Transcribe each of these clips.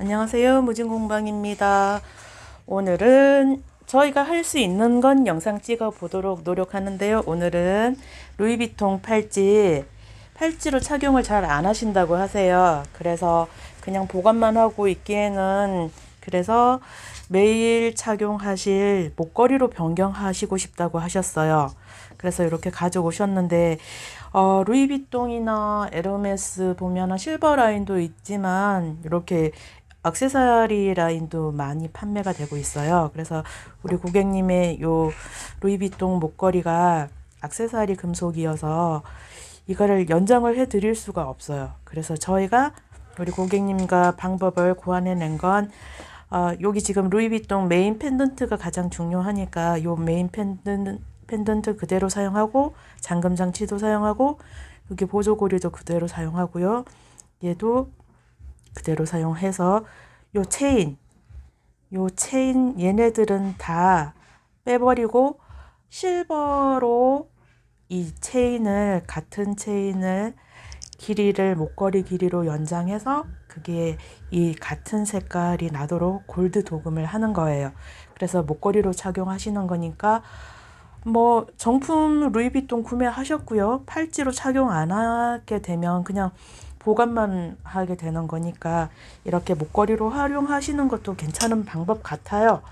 안녕하세요. 무진공방입니다. 오늘은 저희가 할 수 있는 건 영상 찍어 보도록 노력하는데요. 오늘은 루이비통 팔찌, 팔찌로 착용을 잘 안 하신다고 하세요. 그래서 그냥 보관만 하고 있기에는 그래서 매일 착용하실 목걸이로 변경하시고 싶다고 하셨어요. 그래서 이렇게 가져오셨는데 어, 루이비통이나 에르메스 보면 실버 라인도 있지만 이렇게 액세서리 라인도 많이 판매가 되고 있어요. 그래서 우리 고객님의 요 루이비통 목걸이가 액세서리 금속이어서 이거를 연장을 해 드릴 수가 없어요. 그래서 저희가 우리 고객님과 방법을 고안해 낸 건 어, 여기 지금 루이비통 메인 펜던트가 가장 중요하니까 요 메인 펜던, 펜던트 그대로 사용하고 잠금 장치도 사용하고 여기 보조고리도 그대로 사용하고요. 얘도 그대로 사용해서 요 체인 요 체인 얘네들은 다 빼버리고 실버로 이 체인을 같은 체인을 길이를 목걸이 길이로 연장해서 그게 이 같은 색깔이 나도록 골드 도금을 하는 거예요. 그래서 목걸이로 착용하시는 거니까 뭐 정품 루이비통 구매하셨고요. 팔찌로 착용 안 하게 되면 그냥 보관만 하게 되는 거니까 이렇게 목걸이로 활용하시는 것도 괜찮은 방법 같아요.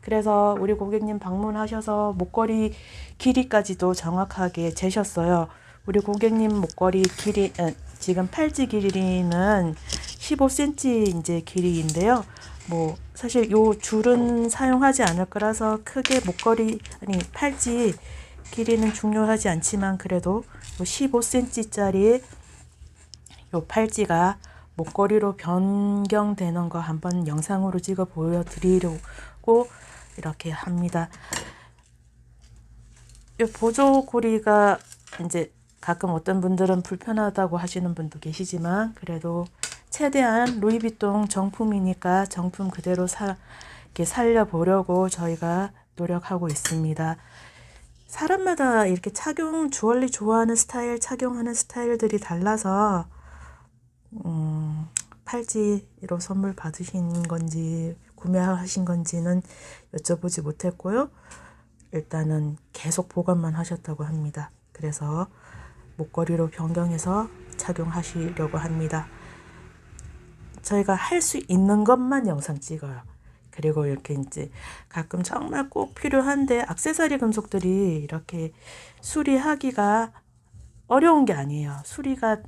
그래서 우리 고객님 방문하셔서 목걸이 길이까지도 정확하게 재셨어요. 우리 고객님 목걸이 길이 에, 지금 팔찌 길이는 15cm 이제 길이인데요. 뭐 사실 요 줄은 사용하지 않을 거라서 크게 목걸이 아니 팔찌 길이는 중요하지 않지만 그래도 요 15cm짜리 요 팔찌가 목걸이로 변경되는 거 한번 영상으로 찍어 보여드리려고 이렇게 합니다. 요 보조고리가 이제 가끔 어떤 분들은 불편하다고 하시는 분도 계시지만 그래도 최대한 루이비통 정품이니까 정품 그대로 사, 이렇게 살려보려고 저희가 노력하고 있습니다. 사람마다 이렇게 착용, 주얼리 좋아하는 스타일, 착용하는 스타일들이 달라서 음, 팔찌로 선물 받으신 건지 구매하신 건지는 여쭤보지 못했고요. 일단은 계속 보관만 하셨다고 합니다. 그래서 목걸이로 변경해서 착용하시려고 합니다. 저희가 할 수 있는 것만 영상 찍어요. 그리고 이렇게 이제 가끔 정말 꼭 필요한데 액세서리 금속들이 이렇게 수리하기가 어려운 게 아니에요. 수리가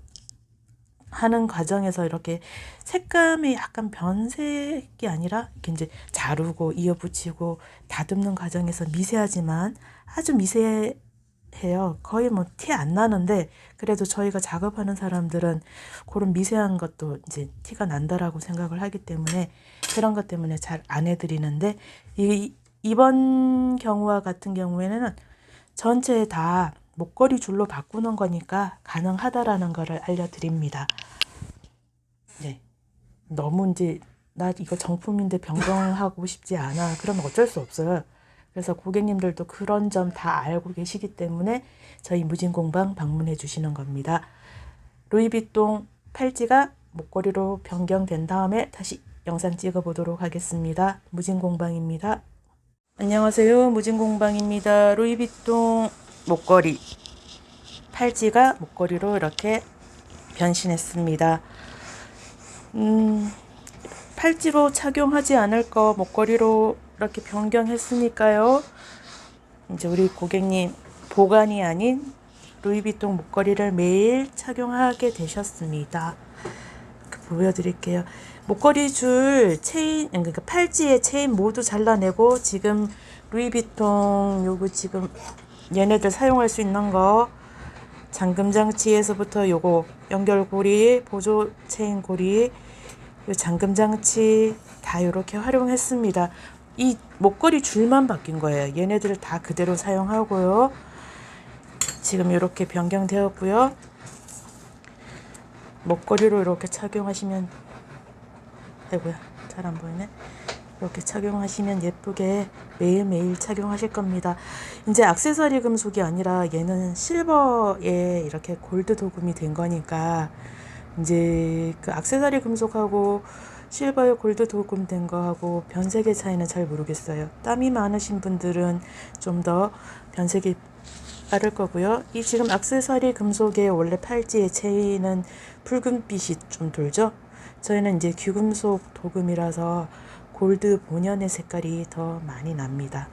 하는 과정에서 이렇게 색감이 약간 변색이 아니라 이렇게 이제 자르고 이어붙이고 다듬는 과정에서 미세하지만 아주 미세해요. 거의 뭐 티 안 나는데 그래도 저희가 작업하는 사람들은 그런 미세한 것도 이제 티가 난다라고 생각을 하기 때문에 그런 것 때문에 잘 안 해드리는데 이 이번 경우와 같은 경우에는 전체 다 목걸이 줄로 바꾸는 거니까 가능하다라는 거를 알려드립니다. 네. 너무 이제 나 이거 정품인데 변경하고 싶지 않아. 그러면 어쩔 수 없어요. 그래서 고객님들도 그런 점 다 알고 계시기 때문에 저희 무진공방 방문해 주시는 겁니다. 루이비통 팔찌가 목걸이로 변경된 다음에 다시 영상 찍어 보도록 하겠습니다. 무진공방입니다. 안녕하세요. 무진공방입니다. 루이비통 목걸이 팔찌가 목걸이로 이렇게 변신했습니다. 음, 팔찌로 착용하지 않을 거 목걸이로 이렇게 변경했으니까요. 이제 우리 고객님 보관이 아닌 루이비통 목걸이를 매일 착용하게 되셨습니다. 보여드릴게요. 목걸이 줄 체인 그러니까 팔찌의 체인 모두 잘라내고 지금 루이비통 요거 지금 얘네들 사용할 수 있는 거 잠금 장치에서부터 요거 연결고리 보조 체인 고리 요 잠금 장치 다 이렇게 활용했습니다. 이 목걸이 줄만 바뀐 거예요. 얘네들을 다 그대로 사용하고요. 지금 이렇게 변경되었고요. 목걸이로 이렇게 착용하시면 아이고야 잘안 보이네. 이렇게 착용하시면 예쁘게 매일매일 착용하실 겁니다. 이제 액세서리 금속이 아니라 얘는 실버에 이렇게 골드 도금이 된 거니까 이제 그 액세서리 금속하고 실버에 골드 도금 된 거하고 변색의 차이는 잘 모르겠어요. 땀이 많으신 분들은 좀 더 변색이 빠를 거고요. 이 지금 악세사리 금속의 원래 팔찌의 체인은 붉은빛이 좀 돌죠. 저희는 이제 귀금속 도금이라서 골드 본연의 색깔이 더 많이 납니다.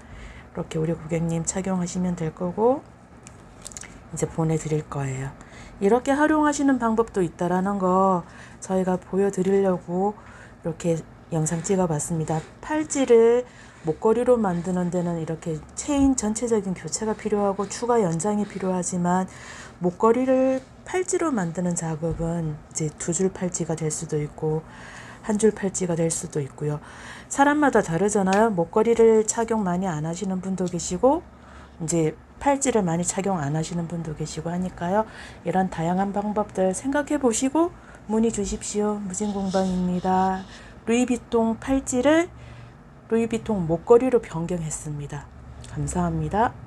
이렇게 우리 고객님 착용하시면 될 거고 이제 보내드릴 거예요. 이렇게 활용하시는 방법도 있다라는 거 저희가 보여드리려고 이렇게 영상 찍어봤습니다. 팔찌를 목걸이로 만드는 데는 이렇게 체인 전체적인 교체가 필요하고 추가 연장이 필요하지만 목걸이를 팔찌로 만드는 작업은 이제 두 줄 팔찌가 될 수도 있고 한 줄 팔찌가 될 수도 있고요. 사람마다 다르잖아요. 목걸이를 착용 많이 안 하시는 분도 계시고 이제 팔찌를 많이 착용 안 하시는 분도 계시고 하니까요. 이런 다양한 방법들 생각해 보시고 문의 주십시오. 무진공방입니다. 루이비통 팔찌를 루이비통 목걸이로 변경했습니다. 감사합니다.